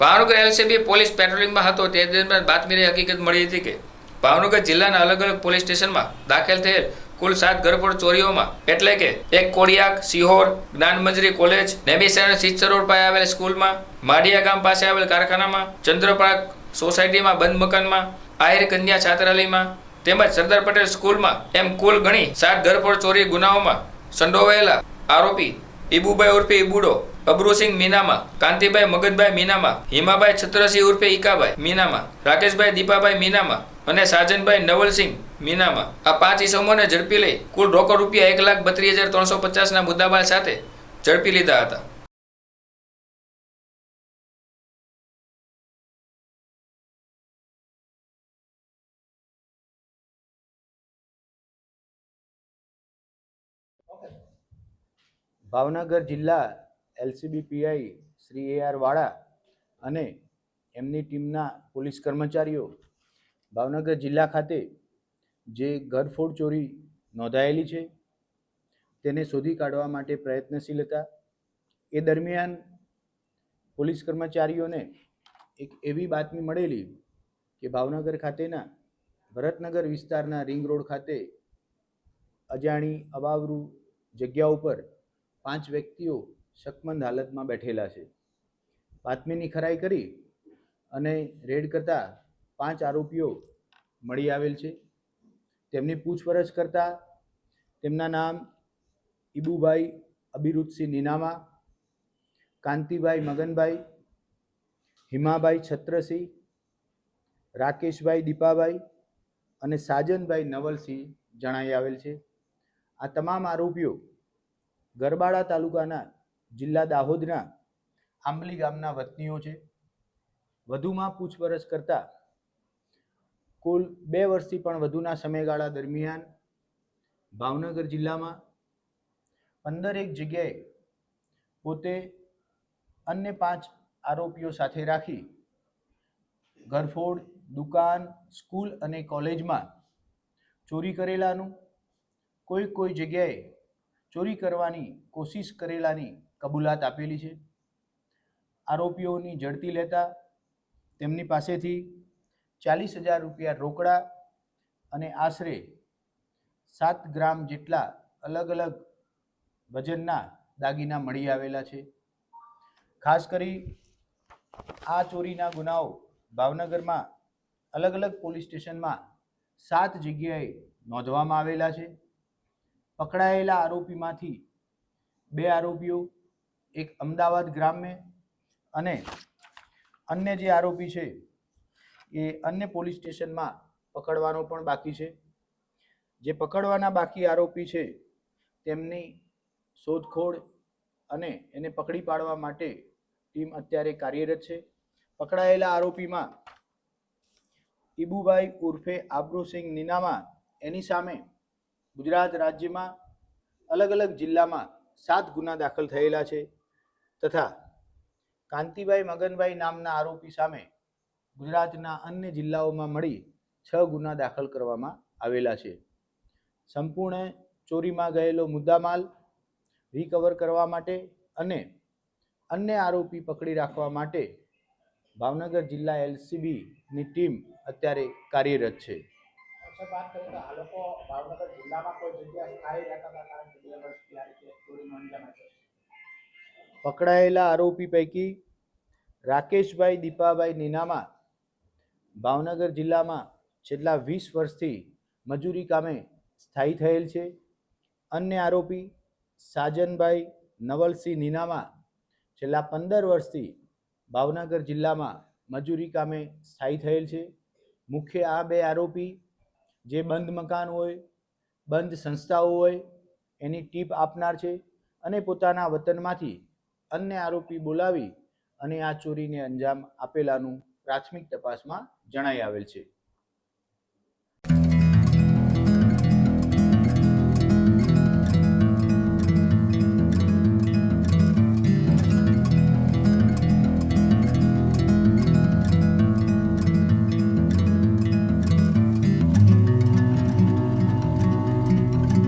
Bhavnagar LCB police પેટ્રોલિંગમાં હતો. તે દરમિયાન બાતમીની હકીકત મળી હતી કે ભાવનગર જિલ્લાના અલગ અલગ પોલીસ સ્ટેશનમાં દાખલ થયેલ કુલ સાત ઘરફોડ ચોરીઓમાં એટલે કે એક કોડિયાક, સિહોર, જ્ઞાનમંજરી કોલેજ નેમિસેન સિત્સર રોડ પાસે આવેલ સ્કૂલમાં, માડિયા ગામ પાસે આવેલ કારખાનામાં ચંદ્રપાક સોસાયટીમાં, બંધ મકાનમાં, આહિર કન્યા છાત્રાલયમાં તેમજ સરદાર પટેલ સ્કૂલમાં એમ કુલ ગણી સાત ઘરફોડ ચોરી ગુનાઓમાં સંડોવાયેલા આરોપી ઇબુભાઈ ઉર્ફે ઈબુડો અબરુસિંહ મીનામાં, કાંતિભાઈ મગજભાઈ મીનામાં, હિમાભાઈ છત્રસિંહ ઉર્ફે ઈકાભાઈ મીનામાં, રાકેશભાઈ દીપાભાઈ મીનામાં અને સાજનભાઈ નવલસિંહ મીનામાં. આ પાંચ ઇસમોને ઝડપી લઈ કુલ રોકડ રૂપિયા એક લાખ બત્રીસ હજાર ત્રણસો પચાસના મુદ્દામાલ સાથે ઝડપી લીધા હતા. ભાવનગર જિલ્લા LCB PI Shri A R Vala અને એમની ટીમના પોલીસ કર્મચારીઓ ભાવનગર જિલ્લા ખાતે જે ઘરફોડ ચોરી નોંધાયેલી છે, તેને શોધી કાઢવા માટે પ્રયત્નશીલ હતા. એ દરમિયાન પોલીસ કર્મચારીઓને એક એવી બાતમી મળેલી કે ભાવનગર ખાતેના ભરતનગર વિસ્તારના રિંગ રોડ ખાતે અજાણી અવાવરૂ જગ્યા ઉપર પાંચ વ્યક્તિઓ શકમંદ હાલતમાં બેઠેલા છે. બાતમીની ખરાઈ કરી અને રેડ કરતા પાંચ આરોપીઓ મળી આવેલ છે. તેમની પૂછપરછ કરતા તેમના નામ ઈબુભાઈ અબિરુદસિંહ નીનામા, કાંતિભાઈ મગનભાઈ, હિમાભાઈ છત્રસિંહ, રાકેશભાઈ દીપાભાઈ અને સાજનભાઈ નવલસિંહ જણાઈ આવેલ છે. આ તમામ આરોપીઓ ગરબાડા તાલુકાના જિલ્લા દાહોદના આંબલી ગામના વતનીઓ છે. વધુમાં પૂછપરછ કરતા કુલ બે વર્ષથી પણ વધુના સમયગાળા દરમિયાન ભાવનગર જિલ્લામાં પંદર એક જગ્યાએ પોતે અન્ય પાંચ આરોપીઓ સાથે રાખી ઘરફોડ, દુકાન, સ્કૂલ અને કોલેજમાં ચોરી કરેલાનું, કોઈ કોઈ જગ્યાએ ચોરી કરવાની કોશિશ કરેલાની કબૂલાત આપેલી છે. આરોપીઓની ઝડપી લેતા તેમની પાસેથી ચાલીસ હજાર રૂપિયા રોકડા અને આશરે સાત ગ્રામ જેટલા અલગ અલગ વજનના દાગીના મળી આવેલા છે. ખાસ કરી આ ચોરીના ગુનાઓ ભાવનગરમાં અલગ અલગ પોલીસ સ્ટેશનમાં સાત જગ્યાએ નોંધવામાં આવેલા છે. પકડાયેલા આરોપીમાંથી બે આરોપીઓ એક અમદાવાદ ગ્રામ્ય અને અન્ય જે આરોપી છે, એ અન્ય પોલીસ સ્ટેશનમાં પકડવાનો પણ બાકી છે. જે પકડવાના બાકી આરોપી છે, તેમની શોધખોળ અને એને પકડી પાડવા માટે ટીમ અત્યારે કાર્યરત છે. પકડાયેલા આરોપીમાં ઈબુભાઈ ઉર્ફે આબરૂસિંહ નીનામા એની સામે ગુજરાત રાજ્યમાં અલગ અલગ જિલ્લામાં સાત ગુના દાખલ થયેલા છે. તથા કાંતિભાઈ મગનભાઈ નામના આરોપી સામે ગુજરાતના અન્ય જિલ્લાઓમાં મળી છ ગુના દાખલ કરવામાં આવેલા છે. સંપૂર્ણ ચોરીમાં ગયેલો મુદ્દામાલ રિકવર કરવા માટે અને અન્ય આરોપી પકડી રાખવા માટે ભાવનગર જિલ્લા એલસીબીની ટીમ અત્યારે કાર્યરત છે. ભાવનગર જિલ્લામાં કોઈ જગ્યા પકડાયેલા આરોપી પૈકી રાકેશભાઈ દીપાભાઈ નીનામા ભાવનગર જિલ્લામાં છેલ્લા વીસ વર્ષથી મજૂરી કામે સ્થાયી થયેલ છે. અન્ય આરોપી સાજનભાઈ નવલસિંહ નીનામા છેલ્લા પંદર વર્ષથી ભાવનગર જિલ્લામાં મજૂરી કામે સ્થાયી થયેલ છે. મુખ્ય આ બે આરોપી જે બંધ મકાન હોય, બંધ સંસ્થાઓ હોય, એની ટીપ આપનાર છે અને પોતાના વતનમાંથી અન્ય આરોપી બોલાવી અને આ ચોરીને અંજામ આપેલાનું પ્રાથમિક તપાસમાં જણાઈ આવેલ છે.